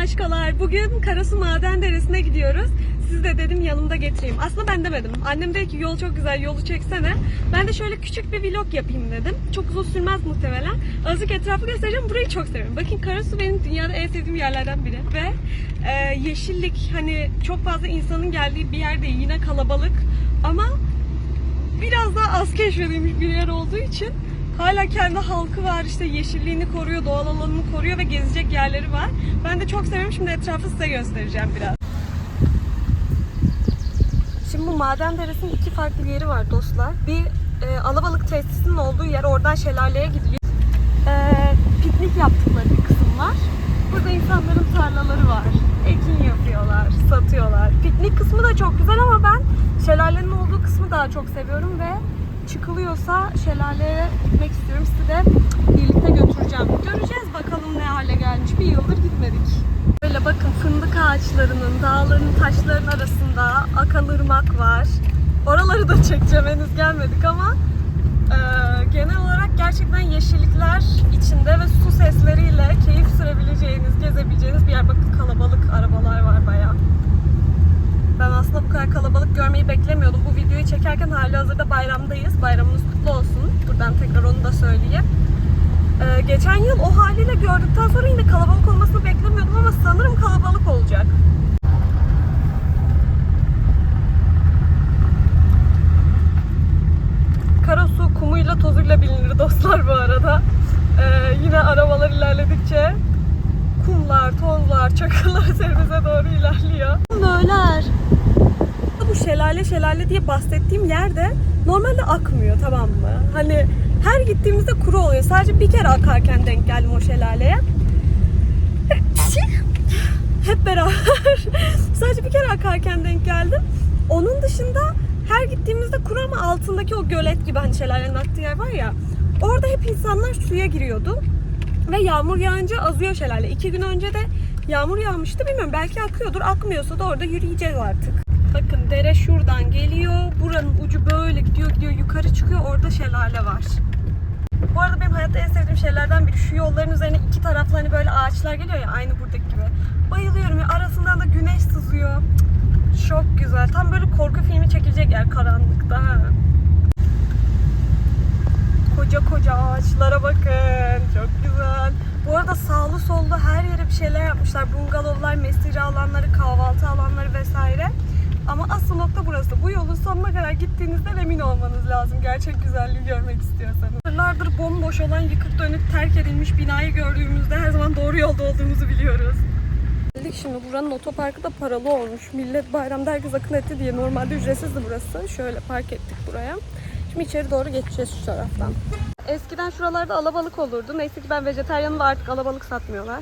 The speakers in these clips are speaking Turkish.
aşkolar. Bugün Karasu Maden Deresi'ne gidiyoruz. Siz de dedim yanımda getireyim. Aslında ben demedim. Annem dedi ki yol çok güzel yolu çeksene. Ben de şöyle küçük bir vlog yapayım dedim. Çok uzun sürmez muhtemelen. Azıcık etrafı göstereceğim. Burayı çok seviyorum. Bakın Karasu benim dünyada en sevdiğim yerlerden biri. Ve e, yeşillik hani çok fazla insanın geldiği bir yer değil. Yine kalabalık. Ama biraz daha az keşfedilmiş bir yer olduğu için hala kendi halkı var işte yeşilliğini koruyor, doğal alanını koruyor ve gezecek yerleri var. Ben de çok seviyorum. Şimdi etrafı size göstereceğim biraz. Şimdi bu maden deresinin iki farklı yeri var dostlar. Bir e, alabalık tesisinin olduğu yer oradan şelaleye gidiliyor. E, piknik yaptıkları bir kısım var. Burada insanların tarlaları var. Ekin yapıyorlar, satıyorlar. Piknik kısmı da çok güzel ama ben şelalenin olduğu kısmı daha çok seviyorum ve çıkılıyorsa şelaleye gitmek istiyorum. Sizi de birlikte götüreceğim. Göreceğiz bakalım ne hale gelmiş. Bir yıldır gitmedik. Böyle bakın fındık ağaçlarının, dağların, taşların arasında akan ırmak var. Oraları da çekeceğim henüz gelmedik ama e, genel olarak gerçekten yeşillikler içinde ve su sesleriyle keyif sürebileceğiniz, gezebileceğiniz bir yer. Bakın kalabalık arabalar var bayağı. Ben aslında bu kadar kalabalık görmeyi beklemiyordum. Bu videoyu çekerken hali hazırda bayramdayız. Bayramınız kutlu olsun. Buradan tekrar onu da söyleyeyim. Ee, geçen yıl o haliyle gördükten sonra yine kalabalık olmasını beklemiyordum ama sanırım kalabalık olacak. Karasu kumuyla tozuyla bilinir dostlar bu arada. Ee, yine arabalar ilerledikçe kumlar, tozlar, çakıllar üzerimize doğru ilerliyor. Nöler. Bu şelale şelale diye bahsettiğim yerde normalde akmıyor tamam mı? Hani her gittiğimizde kuru oluyor. Sadece bir kere akarken denk geldim o şelaleye. Hep beraber. Sadece bir kere akarken denk geldim. Onun dışında her gittiğimizde kuru ama altındaki o gölet gibi hani şelalenin aktığı yer var ya. Orada hep insanlar suya giriyordu. Ve yağmur yağınca azıyor şelale. İki gün önce de yağmur yağmıştı. Bilmiyorum belki akıyordur. Akmıyorsa da orada yürüyeceğiz artık. Dere şuradan geliyor. Buranın ucu böyle gidiyor gidiyor yukarı çıkıyor. Orada şelale var. Bu arada benim hayatta en sevdiğim şeylerden biri şu yolların üzerine iki taraflı hani böyle ağaçlar geliyor ya aynı buradaki gibi. Bayılıyorum ya arasından da güneş sızıyor. Çok güzel. Tam böyle korku filmi çekilecek yer karanlıkta. Ha. Koca koca ağaçlara bakın. Çok güzel. Bu arada sağlı sollu her yere bir şeyler yapmışlar. Bungalovlar, mesire alanları, kahvaltı alanları vesaire. Ama asıl nokta burası. Bu yolun sonuna kadar gittiğinizden emin olmanız lazım. Gerçek güzelliği görmek istiyorsanız. Yıllardır bomboş olan yıkık dönük terk edilmiş binayı gördüğümüzde her zaman doğru yolda olduğumuzu biliyoruz. Geldik şimdi buranın otoparkı da paralı olmuş. Millet bayramda herkes akın etti diye normalde ücretsizdi burası. Şöyle park ettik buraya. Şimdi içeri doğru geçeceğiz şu taraftan. Eskiden şuralarda alabalık olurdu. Neyse ki ben vejetaryanım ve artık alabalık satmıyorlar.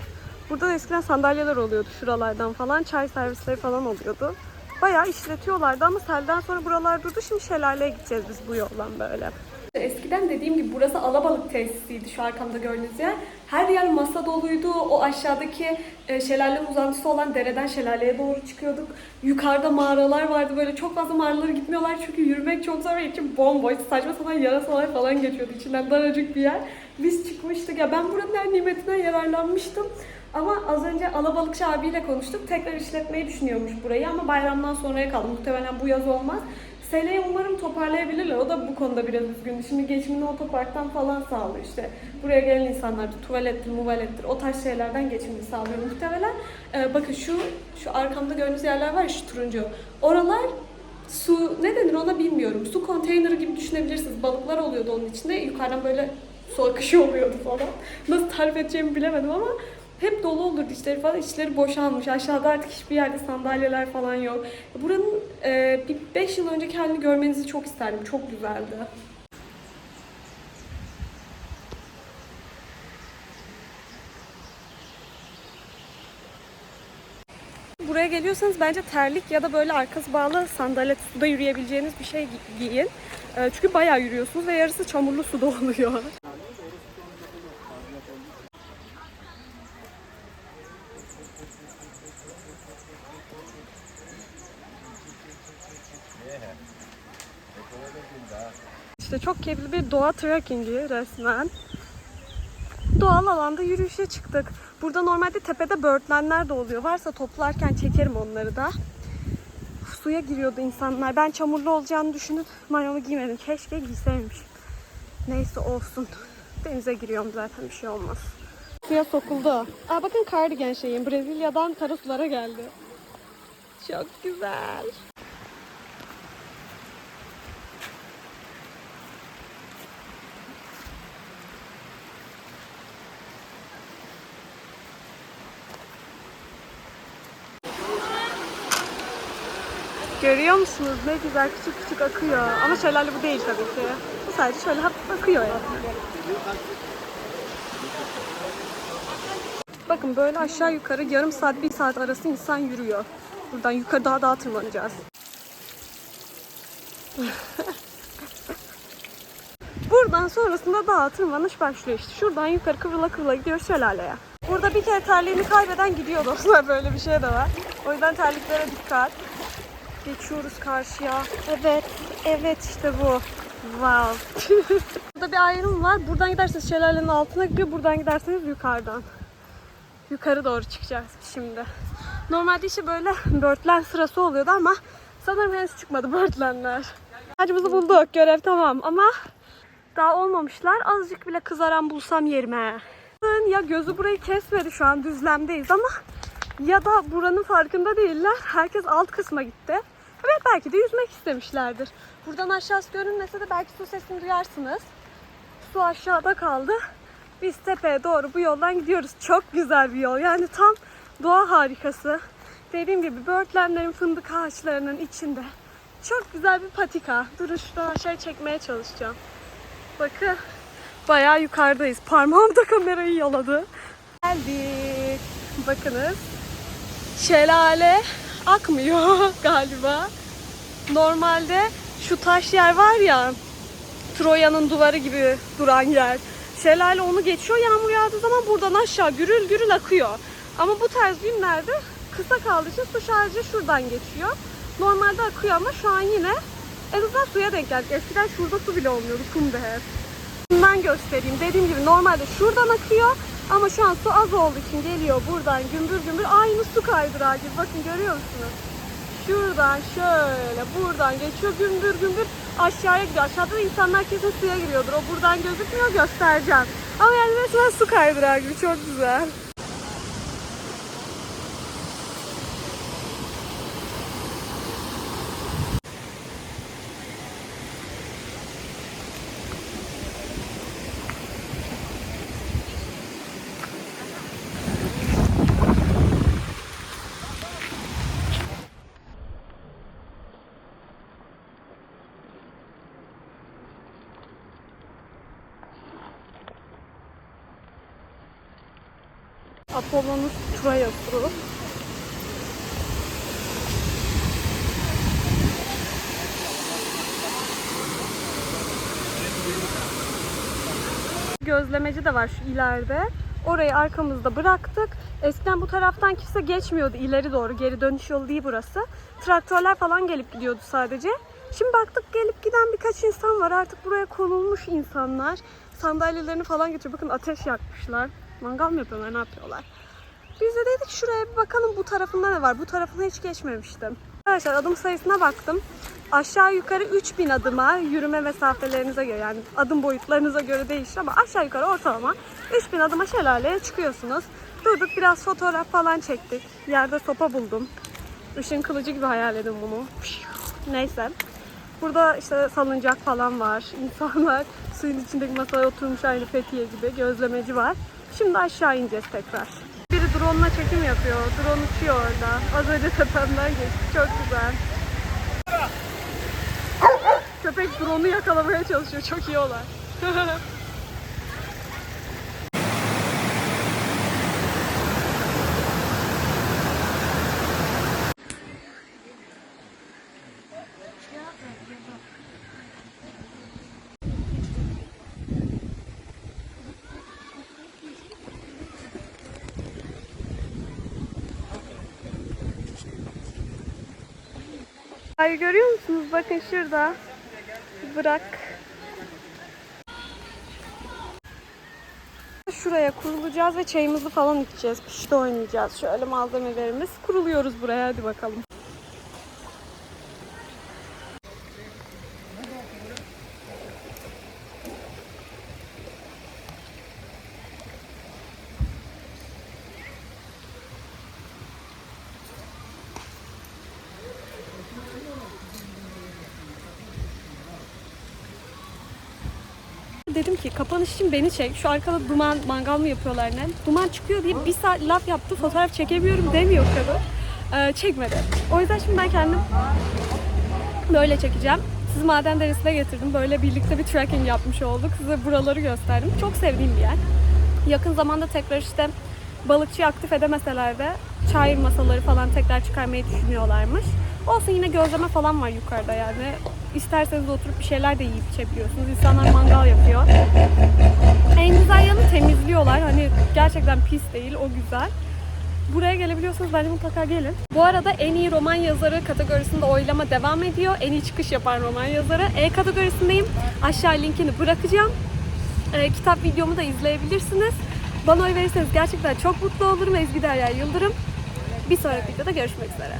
Burada da eskiden sandalyeler oluyordu şuralardan falan. Çay servisleri falan oluyordu. Bayağı işletiyorlardı ama selden sonra buralar durdu. Şimdi şelaleye gideceğiz biz bu yoldan böyle. Eskiden dediğim gibi burası alabalık tesisiydi şu arkamda gördüğünüz yer. Her yer masa doluydu. O aşağıdaki e, şelalenin uzantısı olan dereden şelaleye doğru çıkıyorduk. Yukarıda mağaralar vardı. Böyle çok fazla mağaralara gitmiyorlar çünkü yürümek çok zor ve için bomboş. Saçma sapan yarasalar falan geçiyordu. İçinden daracık bir yer. Biz çıkmıştık. Ya ben buranın her nimetinden yararlanmıştım. Ama az önce alabalıkçı abiyle konuştuk. Tekrar işletmeyi düşünüyormuş burayı ama bayramdan sonraya kaldı. Muhtemelen bu yaz olmaz. Seneye umarım toparlayabilirler. O da bu konuda biraz üzgün. Şimdi geçimini otoparktan falan sağlıyor işte. Buraya gelen insanlar da tuvalettir, muvalettir o tarz şeylerden geçimini sağlıyor muhtemelen. Ee, bakın şu şu arkamda gördüğünüz yerler var şu turuncu. Oralar su ne denir ona bilmiyorum. Su konteyneri gibi düşünebilirsiniz. Balıklar oluyordu onun içinde. Yukarıdan böyle su akışı oluyordu falan. Nasıl tarif edeceğimi bilemedim ama hep dolu olurdu içleri falan. İçleri boşalmış. Aşağıda artık hiçbir yerde sandalyeler falan yok. Buranın e, bir 5 yıl önceki halini görmenizi çok isterdim. Çok güzeldi. Buraya geliyorsanız bence terlik ya da böyle arkası bağlı sandalye suda yürüyebileceğiniz bir şey gi- giyin. E, çünkü bayağı yürüyorsunuz ve yarısı çamurlu suda oluyor. Keyifli bir doğa trekkingi resmen. Doğal alanda yürüyüşe çıktık. Burada normalde tepede böğürtlenler de oluyor. Varsa toplarken çekerim onları da. Suya giriyordu insanlar. Ben çamurlu olacağını düşünüp mayomu giymedim. Keşke giyseymişim. Neyse olsun. Denize giriyorum zaten bir şey olmaz. Suya sokuldu. Aa bakın cardigan şeyim. Brezilya'dan karasulara geldi. Çok güzel. Görüyor musunuz? Ne güzel küçük küçük akıyor. Ama şelale bu değil tabii ki. Bu sadece şöyle hafif akıyor yani. Bakın böyle aşağı yukarı yarım saat bir saat arası insan yürüyor. Buradan yukarı daha daha tırmanacağız. Buradan sonrasında dağa tırmanış başlıyor işte. Şuradan yukarı kıvrıla kıvrıla gidiyor şelaleye. Burada bir kere terliğini kaybeden gidiyor dostlar. Böyle bir şey de var. O yüzden terliklere dikkat. Geçiyoruz karşıya. Evet, evet işte bu. Wow. Burada bir ayrım var. Buradan giderseniz şelalenin altına gidiyor. Buradan giderseniz yukarıdan. Yukarı doğru çıkacağız şimdi. Normalde işte böyle börtlen sırası oluyordu ama sanırım henüz çıkmadı börtlenler. Ağacımızı bulduk. Görev tamam ama daha olmamışlar. Azıcık bile kızaran bulsam yerime. Ya gözü burayı kesmedi şu an düzlemdeyiz ama ya da buranın farkında değiller. Herkes alt kısma gitti. Evet belki de yüzmek istemişlerdir. Buradan aşağısı görünmese de belki su sesini duyarsınız. Su aşağıda kaldı. Biz tepeye doğru bu yoldan gidiyoruz. Çok güzel bir yol. Yani tam doğa harikası. Dediğim gibi böğürtlenlerin fındık ağaçlarının içinde. Çok güzel bir patika. Durun şuradan aşağı çekmeye çalışacağım. Bakın bayağı yukarıdayız. Parmağım da kamerayı yaladı. Geldik. Bakınız. Şelale akmıyor galiba. Normalde şu taş yer var ya Troya'nın duvarı gibi duran yer. Şelale onu geçiyor. Yağmur yağdığı zaman buradan aşağı gürül gürül akıyor. Ama bu tarz günlerde kısa kaldığı için su şarjı şuradan geçiyor. Normalde akıyor ama şu an yine en azından suya denk geldik. Eskiden şurada su bile olmuyordu. Kumdu hep. Bundan göstereyim. Dediğim gibi normalde şuradan akıyor. Ama şu an su az olduğu için geliyor buradan gümbür gümbür. Aynı su kaydırağı gibi. Bakın görüyor musunuz? Şuradan şöyle buradan geçiyor gümbür gümbür aşağıya gidiyor. Aşağıda da insanlar kesin suya giriyordur. O buradan gözükmüyor göstereceğim. Ama yani resmen su kaydırağı gibi çok güzel. Apollo'nun Troya'sı. Gözlemeci de var şu ileride. Orayı arkamızda bıraktık. Eskiden bu taraftan kimse geçmiyordu ileri doğru. Geri dönüş yolu değil burası. Traktörler falan gelip gidiyordu sadece. Şimdi baktık gelip giden birkaç insan var. Artık buraya konulmuş insanlar. Sandalyelerini falan getiriyor. Bakın ateş yakmışlar. Mangal mı yapıyorlar ne yapıyorlar? Biz de dedik şuraya bir bakalım bu tarafında ne var. Bu tarafına hiç geçmemiştim. Arkadaşlar adım sayısına baktım. Aşağı yukarı 3000 adıma yürüme mesafelerinize göre yani adım boyutlarınıza göre değişir ama aşağı yukarı ortalama 3000 adıma şelaleye çıkıyorsunuz. Durduk biraz fotoğraf falan çektik. Yerde sopa buldum. Işın kılıcı gibi hayal edin bunu. Neyse. Burada işte salıncak falan var. İnsanlar suyun içindeki masaya oturmuş aynı Fethiye gibi. Gözlemeci var. Şimdi aşağı ineceğiz tekrar. Biri drone'la çekim yapıyor. Drone uçuyor orada. Az önce tepemden geçti. Çok güzel. Köpek drone'u yakalamaya çalışıyor. Çok iyi olay. Ay görüyor musunuz? Bakın şurada. Bırak. şuraya kurulacağız ve çayımızı falan içeceğiz. Pişti oynayacağız. Şöyle malzemelerimiz. Kuruluyoruz buraya hadi bakalım. Dedim ki kapanış için beni çek. Şu arkada duman mangal mı yapıyorlar ne? Duman çıkıyor diye bir saat laf yaptı. Fotoğraf çekemiyorum demiyor kadın. Ee, çekmedi. O yüzden şimdi ben kendim böyle çekeceğim. Sizi Maden Deresi'ne getirdim. Böyle birlikte bir trekking yapmış olduk. Size buraları gösterdim. Çok sevdiğim bir yer. Yakın zamanda tekrar işte balıkçıyı aktif edemeseler de çayır masaları falan tekrar çıkarmayı düşünüyorlarmış. Olsun yine gözleme falan var yukarıda yani. İsterseniz oturup bir şeyler de yiyip içebiliyorsunuz. İnsanlar mangal yapıyor. En güzel yanı temizliyorlar. Hani gerçekten pis değil, o güzel. Buraya gelebiliyorsanız bence mutlaka gelin. Bu arada en iyi roman yazarı kategorisinde oylama devam ediyor. En iyi çıkış yapan roman yazarı. E kategorisindeyim. Aşağı linkini bırakacağım. E, kitap videomu da izleyebilirsiniz. Bana oy verirseniz gerçekten çok mutlu olurum. Ezgi Derya Yıldırım. Bir sonraki videoda görüşmek üzere.